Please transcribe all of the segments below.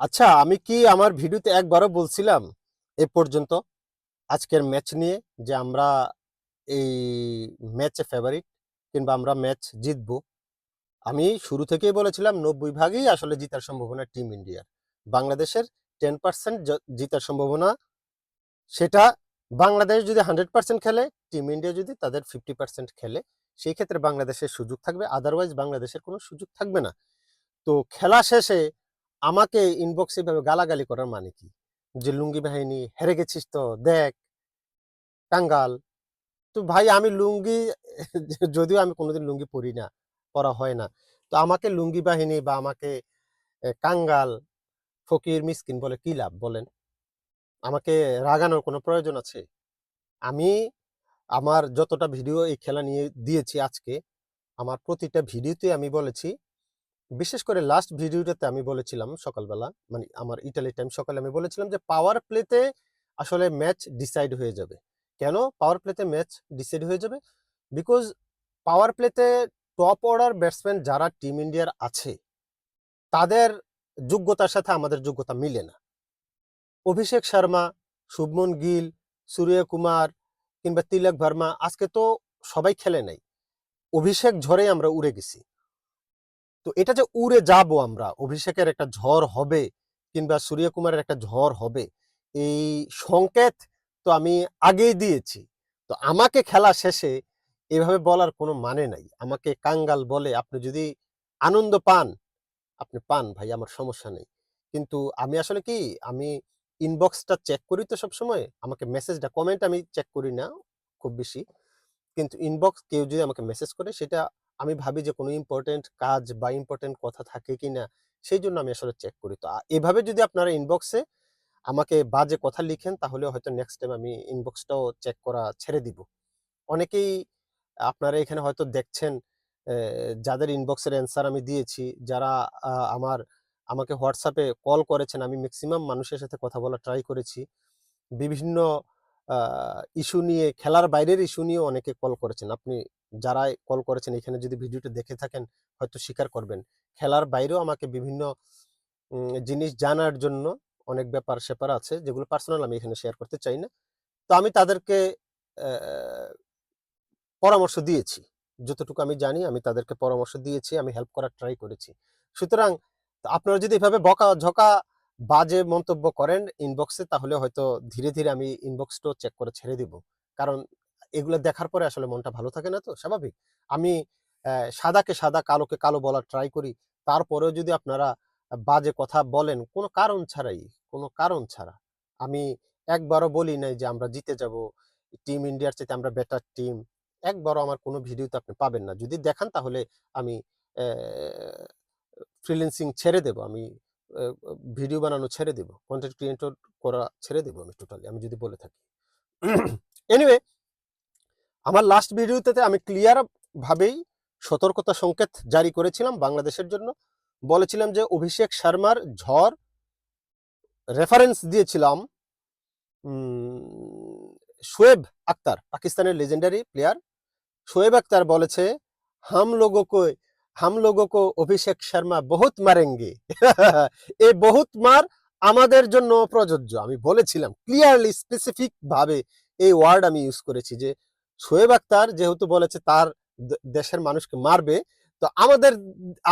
আচ্ছা আমি কি আমার ভিডিওতে একবারও বলছিলাম এ পর্যন্ত? আজকের ম্যাচ নিয়ে যে আমরা এই ম্যাচে ফেভারিট কিংবা আমরা ম্যাচ জিতবো, আমি শুরু থেকেই বলেছিলাম নব্বই ভাগই আসলে জিতার সম্ভাবনা টিম ইন্ডিয়ার বাংলাদেশের টেন পার্সেন্ট জিতার সম্ভাবনা, সেটা বাংলাদেশ যদি হান্ড্রেড পার্সেন্ট খেলে টিম ইন্ডিয়া যদি তাদের ফিফটি পার্সেন্ট খেলে, সেই ক্ষেত্রে বাংলাদেশের সুযোগ থাকবে আদারওয়াইজ বাংলাদেশের কোনো সুযোগ থাকবে না। তো খেলা শেষে আমাকে ইনবক্সে ভাবে গালাগালি করার মানে কি? যে লুঙ্গি বাহিনী, হেরে গেছিস তো, দেখ কাঙ্গাল তো ভাই আমি লুঙ্গি, যদিও আমি কোনোদিন লুঙ্গি পরি না, পরা হয় না। তো আমাকে লুঙ্গি বাহিনী বা আমাকে কাঙ্গাল, ফকির, মিসকিন বলে কি লাভ বলেন? আমাকে রাগানোর কোনো প্রয়োজন আছে? আমি আমার যতটা ভিডিও এই খেলা নিয়ে দিয়েছি আজকে, আমার প্রতিটা ভিডিওতে আমি বলেছি বিশেষ করে লাস্ট ভিডিওটাতে আমি বলেছিলাম সকালবেলা মানে আমার ইটালি টাইম সকালে আমি বলেছিলাম যে পাওয়ার প্লেতে আসলে ম্যাচ ডিসাইড হয়ে যাবে। কেন? পাওয়ার প্লেতে ম্যাচ ডিসাইড হয়ে যাবে? বিকজ পাওয়ার প্লেতে টপ অর্ডার ব্যাটসম্যান যারা টিম ইন্ডিয়ার আছে, তাদের যোগ্যতার সাথে আমাদের যোগ্যতা মিলে না। অভিষেক শর্মা, শুভমন গিল, সূর্য কুমার কিংবা তিলক ভার্মা আজকে তো সবাই খেলে নাই। অভিষেক ঝড়ে আমরা উড়ে গেছি। তো এটা যে উড়ে যাব আমরা, অভিষেকের একটা ঝড় হবে কিংবা সূর্যকুমারের একটা ঝড় হবে, এই সংকেত তো আমি আগেই দিয়েছি। তো আমাকে খেলা শেষে এভাবে বলার কোনো মানে নাই। আমাকে কাঙ্গাল বলে আপনি যদি আনন্দ পান, আপনি পান ভাই, আমার সমস্যা নেই। কিন্তু আমি আসলে কি, আমি ইনবক্সটা চেক করি তো সবসময়, আমাকে মেসেজটা কমেন্ট আমি চেক করি না খুব বেশি। কিন্তু ইনবক্স কেউ যদি আমাকে মেসেজ করে, সেটা আমি ভাবি যে কোনো ইম্পর্টেন্ট কাজ বা ইম্পর্টেন্ট কথা থাকে কি না, সেই জন্য আমি আসলে চেক করি। তো এভাবে যদি আপনারা ইনবক্সে আমাকে বাজে কথা লিখেন, তাহলে হয়তো নেক্সট টাইম আমি ইনবক্সটাও চেক করা ছেড়ে দিব। অনেকেই আপনারা এখানে হয়তো দেখছেন যাদের ইনবক্সের অ্যান্সার আমি দিয়েছি, যারা আমার, আমাকে হোয়াটসঅ্যাপে কল করেছেন, আমি ম্যাক্সিমাম মানুষের সাথে কথা বলা ট্রাই করেছি। বিভিন্ন ইস্যু নিয়ে, খেলার বাইরের ইস্যু নিয়ে অনেকে কল করেছেন। আপনি যারা কল করেছেন, এখানে যদি ভিডিওটা দেখে থাকেন, হয়তো স্বীকার করবেন। খেলার বাইরেও আমাকে বিভিন্ন জিনিস জানার জন্য অনেক ব্যাপার, সেপার আছে, যেগুলো পার্সোনাল আমি এখানে শেয়ার করতে চাই না। তো আমি তাদেরকে পরামর্শ দিয়েছি। যতটুকু আমি জানি, আমি তাদেরকে পরামর্শ দিয়েছি, আমি হেল্প করার ট্রাই করেছি। সুতরাং, আপনারা যদি এভাবে বকা, ঝকা, বাজে মন্তব্য করেন ইনবক্সে তাহলে হয়তো ধীরে ধীরে আমি ইনবক্সটাও চেক করে ছেড়ে দিব। কারণ এগুলো দেখার পরে আসলে মনটা ভালো থাকে না তো, স্বাভাবিক। আমি সাদাকে সাদা, কালোকে কালো বলার ট্রাই করি। তারপরেও যদি আপনারা বাজে কথা বলেন, কোনো কারণ ছাড়াই, কোনো কারণ ছাড়া। আমি একবারও বলি নাই যে আমরা জিতে যাব টিম ইন্ডিয়ার চাইতে আমরা বেটার টিম একবারও আমার কোনো ভিডিওতে আপনি পাবেন না। যদি দেখান তাহলে আমি ফ্রিলেন্সিং ছেড়ে দেব। আমি ভিডিও বানানো ছেড়ে দেব। কন্টেন্ট ক্রিয়েটর করা ছেড়ে দেব আমি টোটালি আমি যদি বলে থাকি। এনিওয়ে আমার লাস্ট ভিডিওতে আমি ক্লিয়ার ভাবেই সতর্কতা সংকেত জারি করেছিলাম বাংলাদেশের জন্য। বলেছিলাম যে অভিষেক শর্মার ঝড় রেফারেন্স দিয়েছিলাম শোয়েব আক্তার, পাকিস্তানের লেজেন্ডারি প্লেয়ার শোয়েব আক্তার বলেছে, হাম লোগো কো, হাম লোগো কো অভিষেক শর্মা বহুত মারেঙ্গে। এই বহুত মার আমাদের জন্য প্রযোজ্য। আমি বলেছিলাম ক্লিয়ারলি স্পেসিফিক ভাবে এই ওয়ার্ড আমি ইউজ করেছি যে শোয়েব আক্তার যেহেতু বলেছে তার দেশের মানুষকে মারবে, তো আমাদের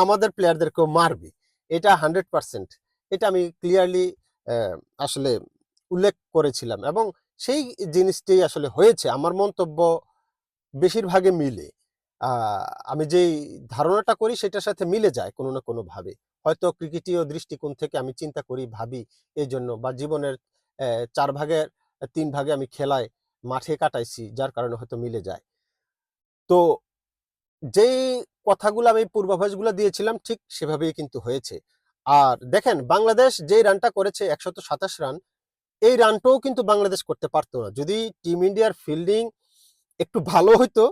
আমাদের প্লেয়ারদেরকেও মারবে। এটা হান্ড্রেড পার্সেন্ট এটা আমি ক্লিয়ারলি আসলে উল্লেখ করেছিলাম এবং সেই জিনিসটি আসলে হয়েছে। আমার মন্তব্য বেশিরভাগে মিলে। আমি যেই ধারণাটা করি সেটার সাথে মিলে যায় কোনো না কোনো ভাবে হয়তো ক্রিকেটীয় দৃষ্টিকোণ থেকে আমি চিন্তা করি, ভাবি এই জন্য বা জীবনের চার ভাগের, তিন ভাগে আমি খেলায় মাঠে কাটাইছি, যার কারণে হয়তো মিলে যায়। তো যেই কথাগুলো আমি পূর্বাভাসগুলো দিয়েছিলাম, ঠিক সেভাবেই কিন্তু হয়েছে। আর দেখেন, বাংলাদেশ যেই রানটা করেছে, একশত সাতাশ রান, এই রানটাও কিন্তু বাংলাদেশ করতে পারতো না। যদি টিম ইন্ডিয়ার ফিল্ডিং একটু ভালো হইতো,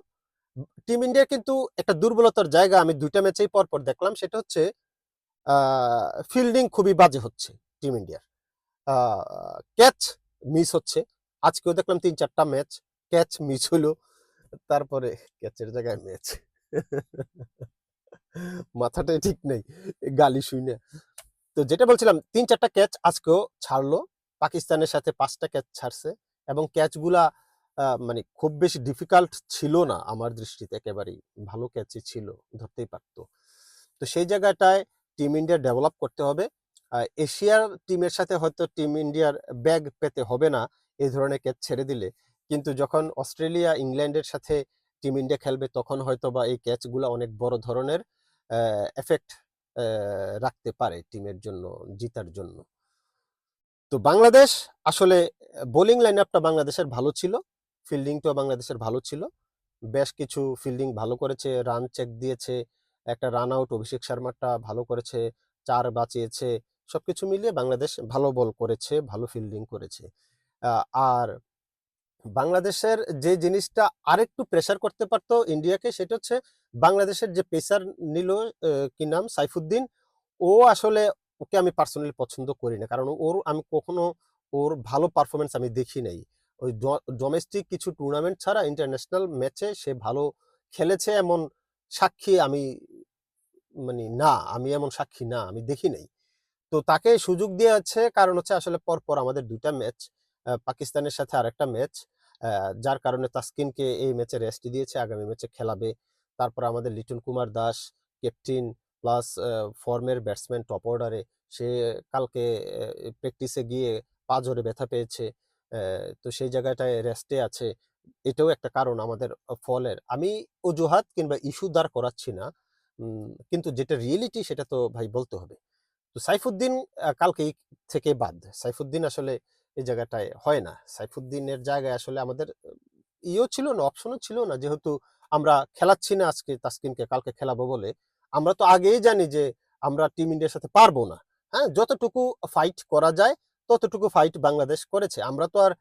টিম ইন্ডিয়ার কিন্তু একটা দুর্বলতার জায়গা, আমি দুইটা ম্যাচেই পর পর দেখলাম, সেটা হচ্ছে ফিল্ডিং খুবই বাজে হচ্ছে টিম ইন্ডিয়ার। ক্যাচ মিস হচ্ছে। আজকেও দেখলাম তিন চারটা ম্যাচ ক্যাচ মিস হলো, তারপরে ক্যাচের জায়গায় ম্যাচ মাথাটাই ঠিক নেই, গালি শুই না। তো যেটা বলছিলাম, তিন চারটা ক্যাচ আজকেও ছাড়লো, পাকিস্তানের সাথে পাঁচটা ক্যাচ ছাড়ছে এবং ক্যাচগুলা মানে খুব বেশি ডিফিকাল্ট ছিল না আমার দৃষ্টিতে, একেবারেই ভালো ক্যাচই ছিল, ধরতেই পারতো। তো সেই জায়গাটায় টিম ইন্ডিয়া ডেভেলপ করতে হবে। এশিয়ার টিমের সাথে হয়তো টিম ইন্ডিয়ার ব্যাগ পেতে হবে না এই ধরনের ক্যাচ ছেড়ে দিলে। কিন্তু যখন অস্ট্রেলিয়া ইংল্যান্ডের সাথে টিম ইন্ডিয়া খেলবে, তখন হয়তো বা এই ক্যাচগুলো অনেক বড় ধরনের এফেক্ট রাখতে পারে টিমের জন্য, জিতার জন্য। তো বাংলাদেশ আসলে বোলিং লাইন আপটা বাংলাদেশের ভালো ছিল ফিল্ডিংটাও বাংলাদেশের ভালো ছিল। বেশ কিছু ফিল্ডিং ভালো করেছে রান চেক দিয়েছে, একটা রান আউট অভিষেক শর্মাটা ভালো করেছে, চার বাঁচিয়েছে, সবকিছু মিলিয়ে বাংলাদেশ ভালো বল করেছে, ভালো ফিল্ডিং করেছে। আর বাংলাদেশের যে জিনিসটা আরেকটু প্রেসার করতে পারতো ইন্ডিয়াকে, সেটা হচ্ছে বাংলাদেশের যে পেসার নিল কি নাম? সাইফুদ্দিন, ও আসলে ওকে আমি পার্সোনালি পছন্দ করি না। কারণ ওর, আমি কখনো ওর ভালো পারফরমেন্স আমি দেখি নাই। ওই ডোমেস্টিক কিছু টুর্নামেন্ট ছাড়া ইন্টারন্যাশনাল ম্যাচে সে ভালো খেলেছে এমন সাক্ষী আমি মানে না, আমি এমন সাক্ষী না, আমি দেখি নাই। তো তাকে সুযোগ দেওয়া হচ্ছে, কারণ হচ্ছে আসলে পরপর আমাদের দুইটা ম্যাচ পাকিস্তানের সাথে আরেকটা ম্যাচ যার কারণে তাসকিনকে এই ম্যাচে রেস্ট দিয়েছে, আগামী ম্যাচে খেলাবে। তারপর আমাদের লিটন কুমার দাস ক্যাপ্টেন প্লাস ফর্মের ব্যাটসম্যান টপ অর্ডারে সে কালকে প্র্যাকটিসে গিয়ে পা জোরে ব্যথা পেয়েছে তো সেই জায়গাটায় রেস্টে আছে। এটাও একটা কারণ আমাদের ফলের। আমি অজুহাত কিংবা ইস্যু দাঁড় করাচ্ছি না কিন্তু যেটা রিয়েলিটি সেটা তো ভাই বলতে হবে। তো সাইফুদ্দিন কালকেই থেকে বাদ। সাইফুদ্দিন আসলে এই জায়গাটায় হয় না। সাইফুদ্দিনের জায়গায় আসলে আমাদের, ইও ছিল না অপশনও ছিল না। যেহেতু আমরা খেলাচ্ছি না আজকে তাসকিনকে, কালকে খেলাবো বলে, আমরা তো আগেই জানি যে আমরা টিম ইন্ডিয়ার সাথে পারব না। হ্যাঁ যতটুকু ফাইট করা যায়, ততটুকু ফাইট বাংলাদেশ করেছে। আমরা তো আর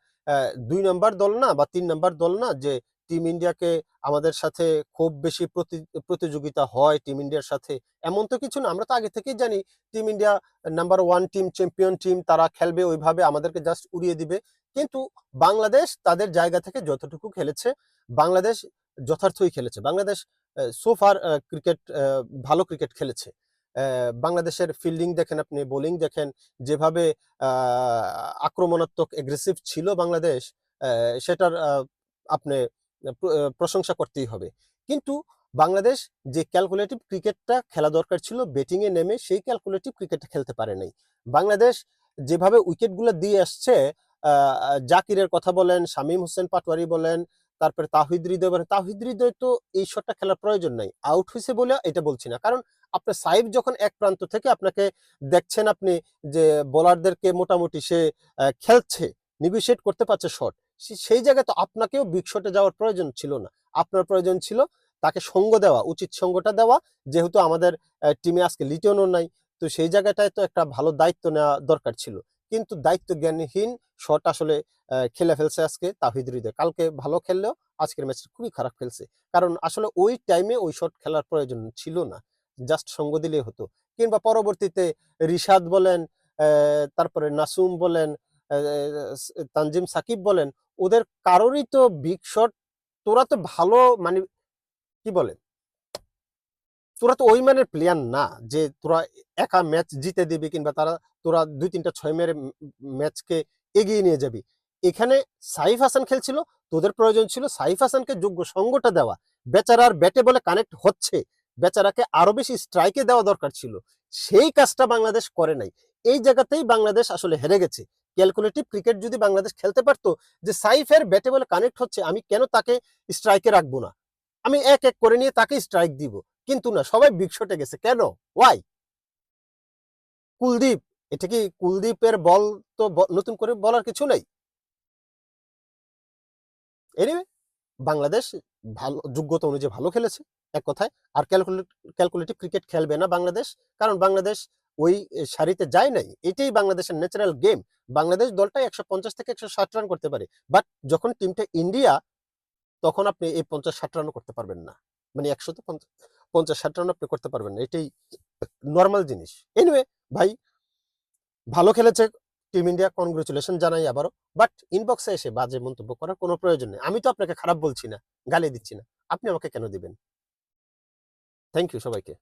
দুই নাম্বার দল না বা তিন নাম্বার দল না যে টিম ইন্ডিয়াকে আমাদের সাথে খুব বেশি প্রতি- প্রতিযোগিতা হয় টিম ইন্ডিয়ার সাথে। এমন তো কিছু না, আমরা তো আগে থেকেই জানি team India number one team champion team তারা খেলবে ওইভাবে আমাদেরকে জাস্ট উড়িয়ে দিবে। কিন্তু বাংলাদেশ তাদের জায়গা থেকে যতটুকু খেলেছে, বাংলাদেশ যথার্থই খেলেছে। বাংলাদেশ সোফার ক্রিকেট ভালো ক্রিকেট খেলেছে। বাংলাদেশের ফিল্ডিং দেখেন আপনি বোলিং দেখেন, যেভাবে আক্রমণাত্মক এগ্রেসিভ ছিল বাংলাদেশ সেটার আপনি প্রশংসা করতেই হবে। কিন্তু বাংলাদেশ যে ক্যালকুলেটিভ ক্রিকেটটা খেলা দরকার ছিল ব্যাটিং এ নেমে সেই ক্যালকুলেটিভ ক্রিকেটটা খেলতে পারে নাই। বাংলাদেশ যেভাবে উইকেটগুলো দিয়ে আসছে জাকিরের কথা বলেন, শামীম হোসেন পাটোয়ারি বলেন, তারপরে তাহিদ হৃদয় বলেন, তাহিদ হৃদয় তো এই শটটা খেলার প্রয়োজন নাই। আউট হয়েছে বলে এটা বলছি না। কারণ আপনার সাইব যখন এক প্রান্ত থেকে আপনাকে দেখছেন আপনি যে বোলারদেরকে মোটামুটি সে খেলছে নিগোসিয়েট করতে পারছে শট সেই জায়গায় তো আপনাকেও বিগ শটে যাওয়ার প্রয়োজন ছিল না। আপনার প্রয়োজন ছিল তাকে সঙ্গ দেওয়া, উচিত সঙ্গটা দেওয়া। যেহেতু আমাদের টিমে আজকে লিটনও নাই, তো সেই জায়গাটায় তো একটা ভালো দায়িত্ব নেওয়া দরকার ছিল। কিন্তু দায়িত্ব জ্ঞানহীন শট আসলে খেলে ফেলছে আজকে তাহিদ হৃদয়। কালকে ভালো খেললেও আজকের ম্যাচটা খুবই খারাপ খেলছে। কারণ আসলে ওই টাইমে ওই শট খেলার প্রয়োজন ছিল না। জাস্ট সঙ্গ দিলেই হতো। কিংবা পরবর্তীতে রিশাদ বলেন তারপরে নাসুম বলেন তানজিম সাকিব বলেন ওদের কারোরই তো বিগ শট তোরা তো ভালো মানে কি বলে? তোরা তো ওই মানের প্লেয়ার না, যে তোরা একা ম্যাচ জিতে দিবি কিংবা তারা, তোরা দুই তিনটা ছয় মেরে ম্যাচকে এগিয়ে নিয়ে যাবি। এখানে সাইফ হাসান খেলছিল, তোদের প্রয়োজন ছিল সাইফ হাসানকে যোগ্য সঙ্গটা দেওয়া। বেচারার ব্যাটে বলে কানেক্ট হচ্ছে, বেচারাকে আরও বেশি স্ট্রাইকে দেওয়া দরকার ছিল। সেই কাজটা বাংলাদেশ করে নাই। এই জায়গাতেই বাংলাদেশ আসলে হেরে গেছে। ক্যালকুলেটিভ ক্রিকেট যদি বাংলাদেশ খেলতে পারতো যে সাইফের ব্যাটে বলে কানেক্ট হচ্ছে, আমি কেন তাকে স্ট্রাইকে রাখব না? আমি এক এক করে নিয়ে তাকে স্ট্রাইক দিব। কিন্তু না, সবাই বিগ শটে গেছে। কেন? ওয়াই কুলদীপ, এটা কি কুলদীপের বল তো নতুন করে বলার কিছু নেই? এনিওয়ে বাংলাদেশ ভালো, যোগ্যতা অনুযায়ী ভালো খেলেছে, এক কথায়। আর ক্যালকুলেট, ক্যালকুলেটিভ ক্রিকেট খেলবে না বাংলাদেশ। কারণ বাংলাদেশ ওই সারিতে যায় নাই। এটাই বাংলাদেশের ন্যাচারাল গেম বাংলাদেশ দলটা একশো পঞ্চাশ থেকে একশো ষাট রান করতে পারে। বাট যখন টিমটা ইন্ডিয়া তখন আপনি এই পঞ্চাশ ষাট রানও করতে পারবেন না। মানে একশো তো পঞ্চাশ ষাট রান আপনি করতে পারবেন না। এটাই নর্মাল জিনিস। এনিওয়ে ভাই, ভালো খেলেছে টিম ইন্ডিয়া কনগ্রেচুলেশন জানাই আবারও। বাট ইনবক্সে এসে বাজে মন্তব্য করার কোনো প্রয়োজন নেই। আমি তো আপনাকে খারাপ বলছি না, গালি দিচ্ছি না। আপনি আমাকে কেন দিবেন? থ্যাংক ইউ সবাইকে।